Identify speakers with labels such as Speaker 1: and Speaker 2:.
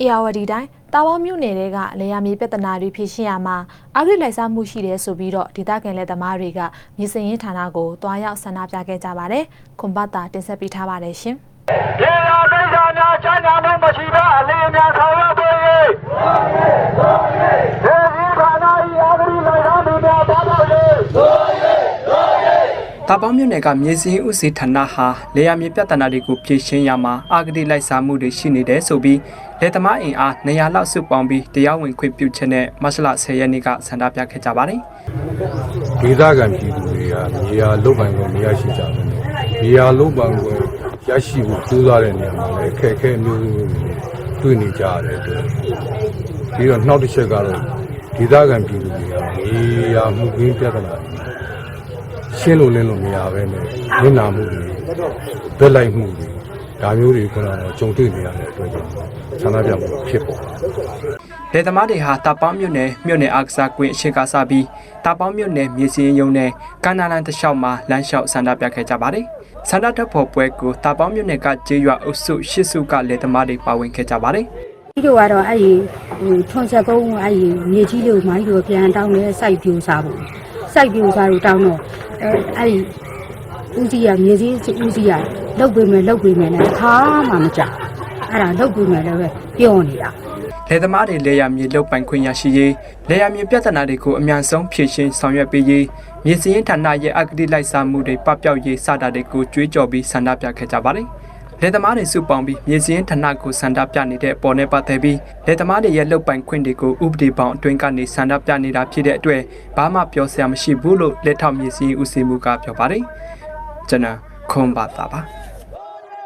Speaker 1: အေယာဝတီတိုင်းတာဝေါမြို့နယ်တဲကလေယာမြေပြဿနာတွေဖြေရှင်းရမှာအဂရိလိုက်စားမှုရှိတယ်ဆိုပြီးတော့ဒေသခံလက်သမားတွေကမြေစင်ရင်ဌာနကိုတွားရောက်ဆန္ဒပြခဲ့ကြပါတယ်။ခွန်ပတ်တာတင်ဆက်ပေးထားပါတယ်ရှင်။
Speaker 2: ဒေယာကိစ္စများချမ်းသာမှုမရှိဘဲအလင်းများဆောင်ရွက်ပေး၍ဒေဒီဌာန၏အဂရိလိုက်သားမှုများပါပါ၍
Speaker 3: တာပေါင်းမြို့နယ်ကမြေစင်းဥစီဌာနဟာလေယာမြေပြဿနာတွေကိုဖြေရှင်းရမှာအာဂတိလိုက်စားမှုတွေရှိနေတယ်ဆိုပြီးလက်သမားအင်အားနေရာလောက်စုပေါင်းပြီးတရားဝင်ခွင့်ပြုချက်နဲ့မတ်လ10ရက်နေ့ကဆန္ဒပြခဲ့ကြပါတယ်
Speaker 4: ဒေသခံပြည်သူတွေကနေရာလုတ်ပိုင်ခွင့်မရရှိကြဘူး။နေရာလုတ်ပိုင်ခွင့်ရရှိဖို့ကြိုးစားတဲ့နေရာမှာလည်းအခက်အခဲအမျိုးမျိုးတွေတွေ့နေကြရတဲ့အတွက်ပြီးတော့နောက်တစ်ချက်ကတော့ဒေသခံပြည်သူတွေကနေရာမှုကင်းပြဿနာတွေ ရှင်းလို့လင်းလို့မရဘဲနဲ့ညနာမှုတွေဗက်လိုက်မှုတွေဒါမျိုးတွေကတော့ကြုံတွေ့နေရတဲ့အတွက်ကြောင့်ဆန္ဒပြမှုဖြစ်ပေါ်လာတယ်
Speaker 3: လက်သမားတွေဟာတာပေါင်းမြို့နယ်မြို့နယ်အားကစားကွင်းအရှိကစားပြီးတာပေါင်းမြို့နယ်မြေစင်းရုံနဲ့ကန္နာလန်တလျှောက်မှာလမ်းလျှောက်ဆန္ဒပြခဲ့ကြပါတယ်ဆန္ဒတက်ဖို့ပွဲကိုတာပေါင်းမြို့နယ်ကကျေးရွာအုပ်စုရှစ်စုကလက်သမားတွေပါဝင်ခဲ့ကြပါတယ်
Speaker 5: ဒီတို့ကတော့အဲ့ဒီဟိုထွန်ဆက်ကုန်းအဲ့ဒီမြေကြီးလေးကိုမိုင်းတို့ပြန်တောင်းနေစိုက်ပြူစားဖို့ စိုက်ပြူစားလို့တောင်းတော့အဲအဲ့ဒီဦးစီးရမြေကြီးဦးစီးရလုတ်ပေးမယ်လုတ်ပေးမယ်နဲ့တစ်ခါမှမကြောက်အဲ့ဒါလုတ်ပေးမယ်လည်းပဲပြောနေတာ
Speaker 3: လက်သမားတွေလေယာမြေလုတ်ပိုင်ခွင့်ရရှိရေးလေယာမြေပြဿနာတွေကိုအများဆုံးဖြေရှင်းဆောင်ရွက်ပေးရေးမြေစင်းရင်ဌာနရဲ့အဂတိလိုက်စားမှုတွေပပျောက်ရေးစတာတွေကိုကြွေးကြော်ပြီးဆန္ဒပြခဲ့ကြပါတယ်။ လက်သမားတွေစုပေါင်းပြီးမြေစင်းရင်ဌာနကိုဆန္ဒပြနေတဲ့ပေါ်နဲ့ပတ်သက်ပြီးလက်သမားတွေရဲ့လုတ်ပိုင်ခွင့်တွေကိုဥပဒေပေါင်းအတွင်းကနေဆန္ဒပြနေတာဖြစ်တဲ့အတွက်ဘာမှပြောစရာမရှိဘူးလို့လက်ထောက်မြေစင်းဦးစီးမှုကပြောပါတယ်။ကျွန်တော်ခွန်ပါတာပါ။